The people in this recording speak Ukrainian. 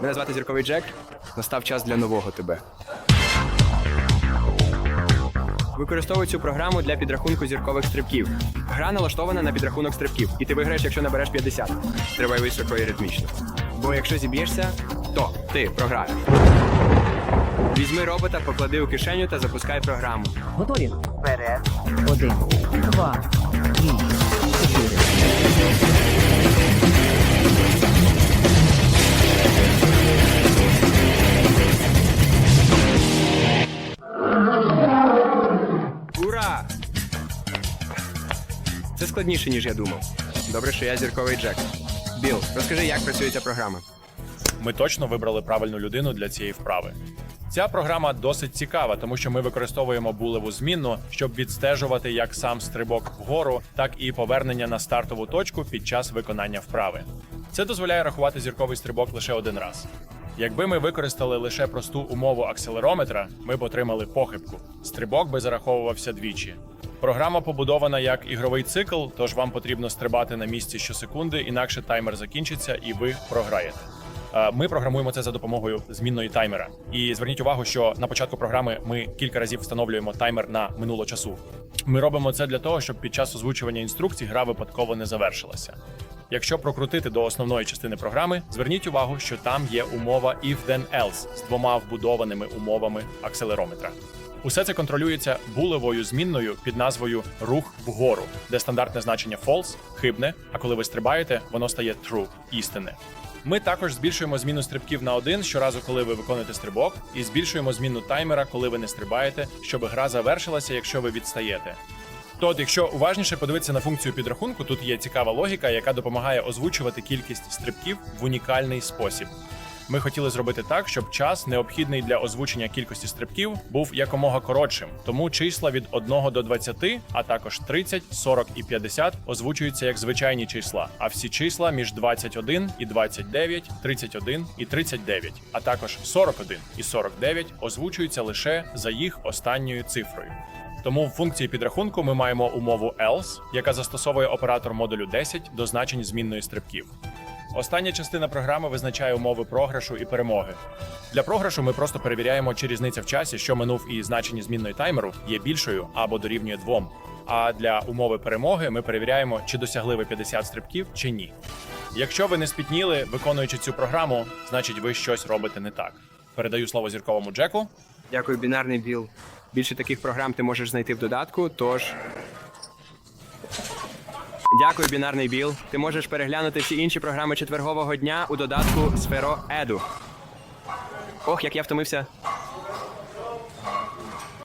Мене звати Зірковий Джек. Настав час для нового тебе. Використовуй цю програму для підрахунку зіркових стрибків. Гра налаштована на підрахунок стрибків, і ти виграєш, якщо набереш 50. Стрибай високо і ритмічно. Бо якщо зіб'єшся, то ти програєш. Візьми робота, поклади у кишеню та запускай програму. Готові? Вперед. Один, два, три, чотири. Це складніше, ніж я думав. Добре, що я зірковий Джек. Біл, розкажи, як працює ця програма. Ми точно вибрали правильну людину для цієї вправи. Ця програма досить цікава, тому що ми використовуємо булеву змінну, щоб відстежувати як сам стрибок вгору, так і повернення на стартову точку під час виконання вправи. Це дозволяє рахувати зірковий стрибок лише один раз. Якби ми використали лише просту умову акселерометра, ми б отримали похибку. Стрибок би зараховувався двічі. Програма побудована як ігровий цикл, тож вам потрібно стрибати на місці щосекунди, інакше таймер закінчиться і ви програєте. Е, Ми програмуємо це за допомогою змінної таймера. І зверніть увагу, що на початку програми ми кілька разів встановлюємо таймер на минуло часу. Ми робимо це для того, щоб під час озвучування інструкцій гра випадково не завершилася. Якщо прокрутити до основної частини програми, зверніть увагу, що там є умова if then else з двома вбудованими умовами акселерометра. Усе це контролюється булевою змінною під назвою рух вгору, де стандартне значення false – хибне, а коли ви стрибаєте, воно стає true – істинне. Ми також збільшуємо зміну стрибків на один щоразу, коли ви виконуєте стрибок, і збільшуємо зміну таймера, коли ви не стрибаєте, щоб гра завершилася, якщо ви відстаєте. Тот, якщо уважніше подивитися на функцію підрахунку, тут є цікава логіка, яка допомагає озвучувати кількість стрибків в унікальний спосіб. Ми хотіли зробити так, щоб час, необхідний для озвучення кількості стрибків, був якомога коротшим. Тому числа від 1 до 20, а також 30, 40 і 50 озвучуються як звичайні числа, а всі числа між 21 і 29, 31 і 39, а також 41 і 49 озвучуються лише за їх останньою цифрою. Тому в функції підрахунку ми маємо умову else, яка застосовує оператор модулю 10 до значень змінної стрибків. Остання частина програми визначає умови програшу і перемоги. Для програшу ми просто перевіряємо, чи різниця в часі, що минув і значення змінної таймеру, є більшою або дорівнює 2. А для умови перемоги ми перевіряємо, чи досягли ви 50 стрибків чи ні. Якщо ви не спітніли, виконуючи цю програму, значить ви щось робите не так. Передаю слово зірковому Джеку. Дякую, бінарний Біл. Більше таких програм ти можеш знайти в додатку, тож. Дякую, бінарний Біл. Ти можеш переглянути всі інші програми четвергового дня у додатку Сферо Еду. Ох, як я втомився.